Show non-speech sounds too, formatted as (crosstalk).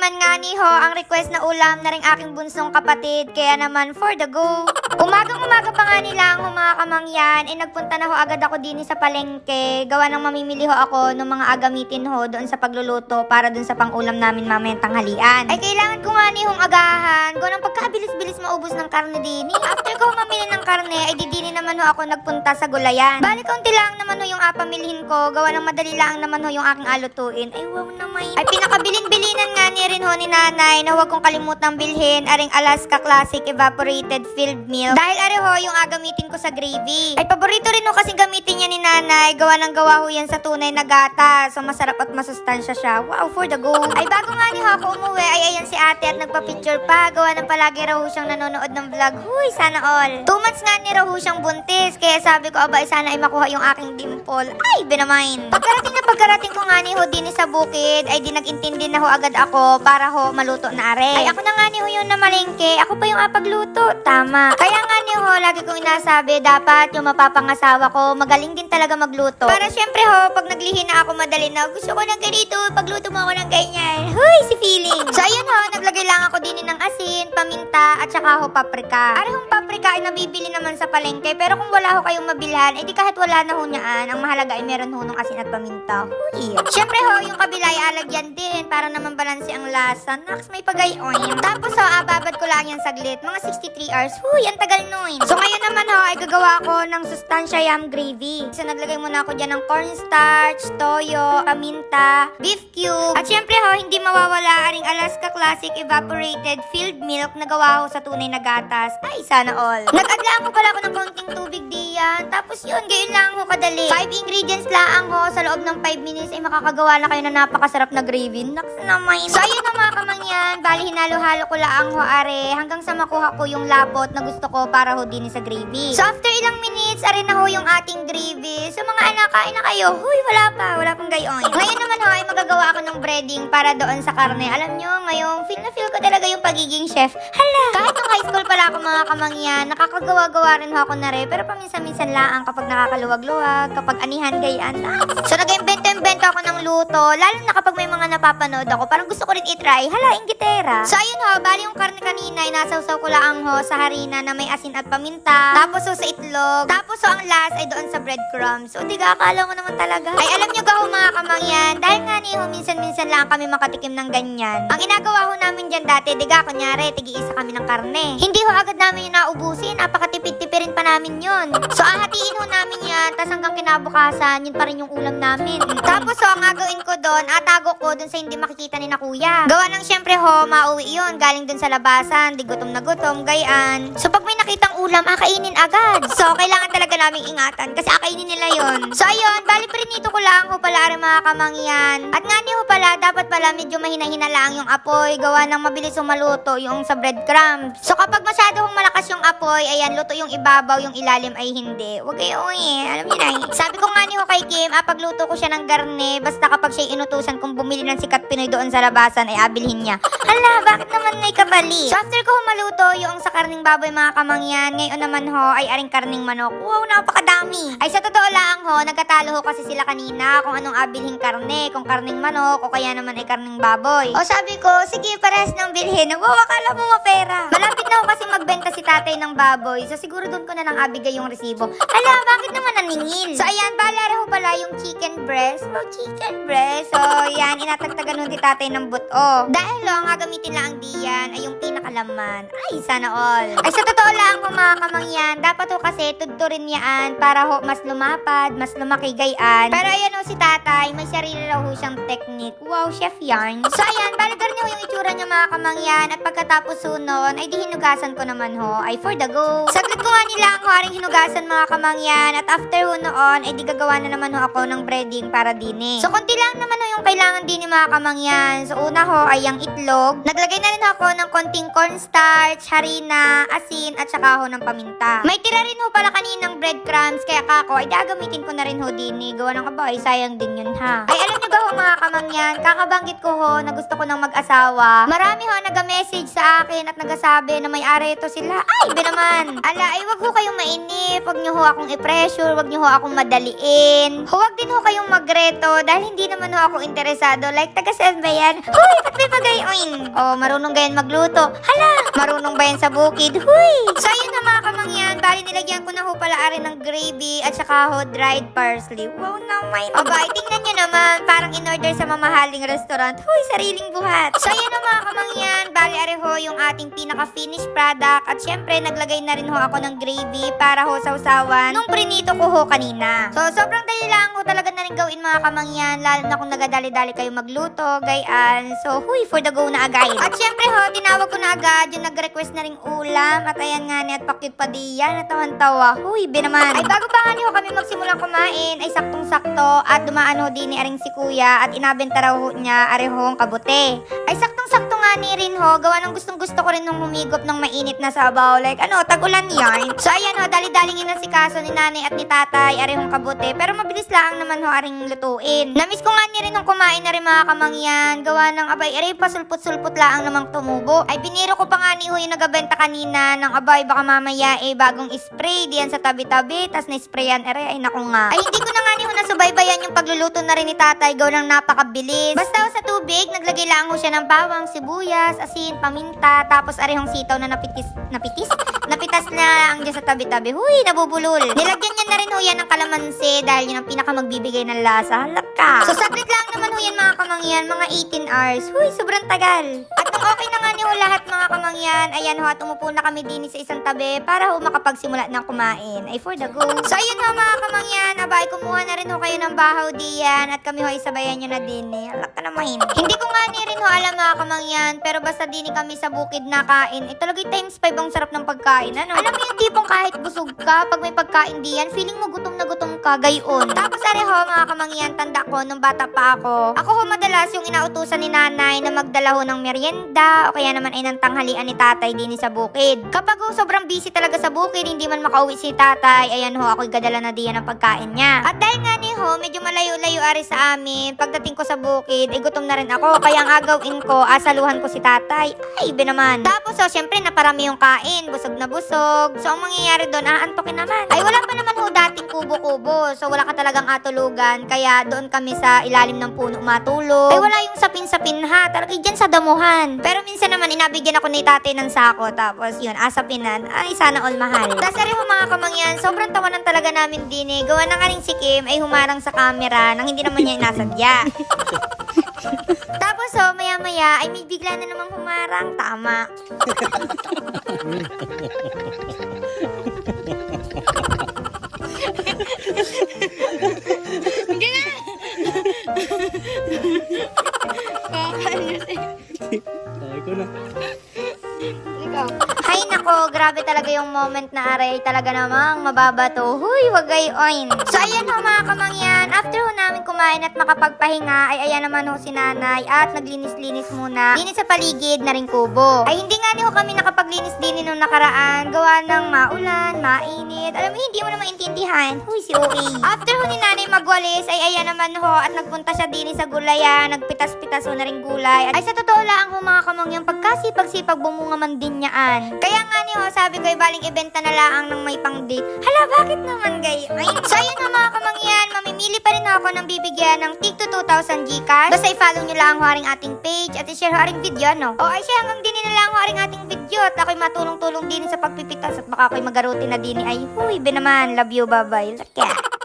naman nga ni ho, ang request na ulam na rin aking bunsong kapatid, kaya naman for the go. Umagang umaga pa nga nila ang mga kamangyan, eh nagpunta na ho agad ako din sa palengke, gawa ng mamimili ho ako ng mga agamitin ho doon sa pagluluto para doon sa pangulam namin mamayang tanghalian. Ay kailangan ko nga ni hong agahan, gawa ng pagkabilis-bilis maubos ng karne din. Eh, After ko mamili ng karne, ay di din naman ho ako nagpunta sa gulayan. Balik kaunti lang naman ho yung apamilhin ko, gawa ng madali lang naman ho yung aking alutuin. Ay wow naman. Ay pinakabilin-bilinan nga ni rin ho ni nanay na huwag kong kalimutang bilhin aring Alaska Classic Evaporated Filled Milk. Dahil ari ho yung agamitin ko sa gravy. Ay paborito rin ho kasing gamitin niya ni nanay, gawa ng gawa ho yan sa tunay na gata. So masarap at masustansya siya. Wow, for the go. Ay bago nga ni ho ako umuwi, ay ayan si ate at nagpa-picture pa. Gawa ng palagi raw siyang nanonood ng vlog. Huy, sana all. Two months nga ni raw siyang buntis. Kaya sabi ko, aba, sana ay makuha yung aking dimple. Ay, binamain. Pagkarating na pagkarating ko nga ni ho din sa bukid, ay di nag-intindi na ho agad ako para ho maluto na are. Ay ako na nga ni ho yung namalengke. Ako pa yung apagluto. Tama. Kaya nga ni ho, lagi kong inasabi, dapat yung mapapangasawa ko, magaling din talaga magluto. Para syempre ho, pag naglihi na ako madali na, gusto ko ng ganito, pagluto mo ako ng ganyan. Huy, si feeling. So ayun ho, naglagay lang ako din ng asin, paminta, at saka ho paprika. Arehong paprika ay nabibili naman sa palengke, pero kung wala ho kayong mabilhan, eh di kahit wala na ho niyaan, ang mahalaga ay meron ho ng asin at paminta. Huy. Syempre ho, yung kabila ay alagyan din, para naman balanse ang lasa. Naks, may pagayon. Tapos ho, ababad ko lang yan saglit, mga 63 hours. Huy, ang tagal nun. So ngayon naman ho, ay gagawa ako ng sustansya yam gravy. So naglagay muna ako dyan ng cornstarch, toyo, paminta, beef cube, at syempre ho, hindi mawawala aring Alaska Classic Evaporated Filled Milk na gawa ho sa tunay na gatas. Ay, sana all. Nag-adlaan ko pala ako ng konting tubig diyan. Tapos yun, gayon lang ho kadali. 5 ingredients lang ho, sa loob ng 5 minutes ay makakagawa na kayo ng napakasarap na gravy. Naks naman. So ayun na mga kamangyan, bali hinalo-halo ko lang ho are, hanggang sa makuha ko yung lapot na gusto ko para ho din sa gravy. So after ilang minutes, are na ho yung ating gravy. So mga anak, kain na kayo. Huy, wala pa, wala pang gayon. Ngayon naman ho, ay magagawa ako ng breading para doon sa karne. Alam nyo, ngayon, feel na feel ko talaga yung pagiging chef. Hala! Kahit nung high school pala ako mga kamangyan, nakakagawa-gawa rin ho ako na rin. Pero paminsan-minsan lang kapag nakakaluwag-luwag, kapag anihan gayan. So nag-invento-invento ako ng luto, lalo na kapag may mga napapanood ako, parang gusto ko rin itry. Hala, inggitera. So ayun ho, bali yung karne kanina, inasawsaw ko lang ho sa harina na may asin at paminta. Tapos ho sa itlog. Tapos ho ang last ay doon sa breadcrumbs. So diga, akala mo naman talaga. Ay alam nyo gaho mga kamangyan, dahil nga ni ho, minsan-minsan lang kami makatikim ng ganyan. Ang inagawa ho namin dyan dati, diga, kunyari, tigi-isa kami ng karne. Hindi ho agad namin yung naubusin, napakatipid-tipirin pa namin yun. So ahatiin ho namin yan, tas hanggang kinabukasan, yun pa rin yung ulam namin. Tapos ho, ang gagawin ko doon, atago ko doon sa hindi makikita ni na kuya. Gawa ng syempre ho, mauwi yun, galing doon sa labasan, di gutom na gutom, gayaan. So pag may nakitang ulam, akainin agad. So kailangan talaga naming ingatan, kasi akainin nila yon. So ayun, bali prinito ko lang ho pala mga kamangyan. At nga ni ho pala, dapat pala medyo mahina-hina lang yung apoy, gawa ng mabilis maluto yung sa breadcrumbs. So kapag masyado hong malakas yung apoy, ayan, luto yung ibabaw, yung ilalim ay hindi. Huwag kayo, eh, alam niyo na eh. Sabi ko nga ni ho kay Kim, ah, pagluto ko siya ng garne, basta kapag siya inutusan kung bumili ng sikat Pinoy doon sa labasan, ay abilhin niya. Hala, bakit naman may kabali? So after ko humaluto yung sa karning baboy mga kamangyan, ngayon naman ho ay aring karning manok. Wow, napakadami. Ay sa totoo lang ho, nagkatalo ho kasi sila kanina kung anong abilhin karne, kung karning manok o kaya naman ay karning baboy. O sabi ko, sige parehas ng bilhin. Wow, akala mo mapera. Malapit na ho kasi magbenta si tatay ng baboy, so siguro doon ko na lang abigay yung resibo. Hala, bakit naman naningil? So ayan, balare ho pala yung chicken breast. Oh, chicken breast. So yan, inatagtagan ho di tatay ng buto. Dahil ho, ang gagamitin lang diyan ay yung pinakalaman. Ay, sana all. Ay, sa totoo lang ho mga kamangyan, dapat ho kasi tudturin yaan para ho mas lumapad, mas lumaki gayaan. Pero ayan ho si tatay, may sarili raw ho siyang technique. Wow, chef yarn. So ayan, baligar niyo yung itsura niya mga kamangyan at pagkatapos ho nun, ay di hinugasan ko naman ho, ay for the go. Saglit ko nga nila ang haring hinugasan mga kamangyan at after ho noon, ay di gagawa na naman ho ako ng breading para dini. So konti lang naman yung kailangan din mga kamangyan. So una ho ay yung itlog. Naglagay na rin ako ng konting cornstarch, harina, asin at saka ho ng paminta. May tira rin ho pala kaninang breadcrumbs kaya kako ay gagamitin ko na rin ho dini. Gawa ng aba ay sayang din yun ha. Ay alam nyo ba ho mga kamangyan, kakabanggit ko ho na gusto ko ng mag-asawa. Marami ho nag-message sa akin at nagasabi na may ari ito sila. Ay, be naman. Ala, ay wag ho kayong mainip. Wag niyo ho akong i-pressure. Wag niyo ho akong madaliin. Huwag din ho kayong magreto dahil hindi naman ho ako interesado. Like, taga-saan ba yan? Huy, ba't may magayon? Oh, marunong gayon magluto. Hala, marunong ba yan sa bukid? Huy! So, ayun na mga kamangyan. Bali, nilagyan ko na ho pala ari ng gravy at saka ho dried parsley. Wow naman. Aba, tingnan nyo naman. Parang in-order sa mamahaling restaurant. Huy, sariling buhat. So, ayun na mga kamangyan. Bali, ari ho yung ating pinaka-finished product. At syempre, naglagay na rin ho ako ng gravy para ho sausawan nung prinito ko ho kanina. So, sobrang dali lang ho talaga na rin gawin mga kamangyan. Lalo na kung nagadali-dali kayo magluto, gayan. So, huy, for the go na agad. At syempre ho, tinawag ko na agad yung nag-request na ring ulam. At ayan nga ni at pakit pa diyan. Natawan-tawa. Huy, be naman. Ay, bago pa nga ni ho kami magsimulang kumain, ay saktong-sakto. At dumaan ho din ni aring si kuya. At inabenta raw niya arehong kabute. Ay, saktong-sakto nga ni rin ho. Gawa ng gustong-gusto ko rin nung humigop ng mainit na sabaw. Like, ano, tagulan yan. So, ayan ho, dali-daling inasikaso ni nanay at ni tatay arehong kabute. Pero mabilis lang naman ho aring lutuin. Namiss ko nga ni rin nung kumain na rin mga kamangyan. Gawa ng abay, aray pa sulpot-sulpot lang namang tumubo. Ay, biniro ko pa nga ni ho yung nagabenta kanina ng abay, baka mamaya eh bagong spray diyan sa tabi-tabi. Tas na-sprayan, aray, ay naku nga. Ay, hindi ko na nga ni ho nasubaybayan yung pagluluto na rin ni tatay. Gawa ng napakabilis. Basta sa tubig, naglagay lang ho siya ng bawang, sibuyas, asin, paminta, tapos arehong sitaw na napitis, napitis? (laughs) Napitas na ang dyan sa tabi-tabi. Huy, nabubulol. Nilagyan niya na rin ho yan ng kalamansi dahil yun ang pinaka magbibigay ng lasa. Halaka. So, saglit lang naman ho yan mga kamangyan, mga 18 hours. Huy, sobrang tagal. At okay na nga ni ho lahat mga kamangyan, ayan ho, at umupo na kami din sa isang tabi para ho makapagsimula ng kumain. Ay, for the go. So, ayun ho mga kamangyan, abay, kumuha na rin ho kayo ng bahaw diyan at kami ho isabayan nyo na din eh. Halaka naman. Hindi ko nga ni rin ho alam mga kamangyan, pero basta din kami sa bukid na kain. Eh, talagang times 5 ang sarap ng pagkain. Ano? Alam mo yung tipong kahit busog ka, pag may pagkain diyan, feeling mo gutom na gutom ka, gayon. Tapos are ho mga kamangyan, tanda ko, nung bata pa ako, ako ho madalas yung inautusan ni nanay na magdala ho ng merienda o kaya naman ay ng tanghalian ni tatay din sa bukid. Kapag ho sobrang busy talaga sa bukid, hindi man makauwi si tatay, ayan ho, ako'y gadala na diyan ang pagkain niya. At dahil nga ni ho, medyo malayo-layo ari sa amin, pagdating ko sa bukid, eh gutom na rin ako, kaya ang agawin ko, asaluhan ko si tatay. Ay, iba naman. Tapos ho, syempre, naparami yung kain, busog na busog. So, ang mangyayari doon, aantokin naman. Ay, wala pa naman ho dating kubo-kubo. So, wala ka talagang atulugan. Kaya doon kami sa ilalim ng puno matulog. Ay, wala yung sapin-sapin ha. Talaga dyan sa damuhan. Pero minsan naman, inabigyan ako ni tatay ng sako. Tapos, yun, asapinan. Ay, sana all mahal. Tapos, ari ho mga kamangyan, sobrang tawanan talaga namin din eh. Gawa na nga rin si Kim ay humarang sa camera nang hindi naman niya inasadya. (laughs) Tapos, oh, maya-maya, ay may bigla na namang humarang. Tama. (laughs) nako, grabe talaga yung moment na aray. Talaga namang mababato. Huy, wag gayon. So ayan ho mga kamangyan, after ho namin kumain at makapagpahinga, ay ayan naman ho si nanay at naglinis-linis muna. Linis sa paligid na rin kubo. Ay hindi nga ni ho kami nakapaglinis din nung nakaraan. Gawa ng maulan, mainit. Alam mo, hindi mo na maintindihan. Huy, si OA. After ho ni nanay magwalis, ay ayan naman ho at nagpunta siya din sa gulayan. Nagpitas-pitas ho na rin gulay. Ay sa totoo lang ho mga kamangyan, pagkasipag-sipag bumunga man din niyaan. Kaya nga ni ho, sabi ko baling ibenta na laang ng may pang date. Hala, bakit naman gayon? So ayun ho mga kamangyan, mamimili pa rin ako ng bibigyan ng tig to 2,000 Gcash. Basta i-follow nyo lang aring ating page at i-share ho aring video, no? O ay siya hanggang din na lang ho aring ating video at ako'y matulong-tulong din sa pagpipitas at baka ako'y magaruti na din ay huy, be naman, love you, bye-bye. Lakya.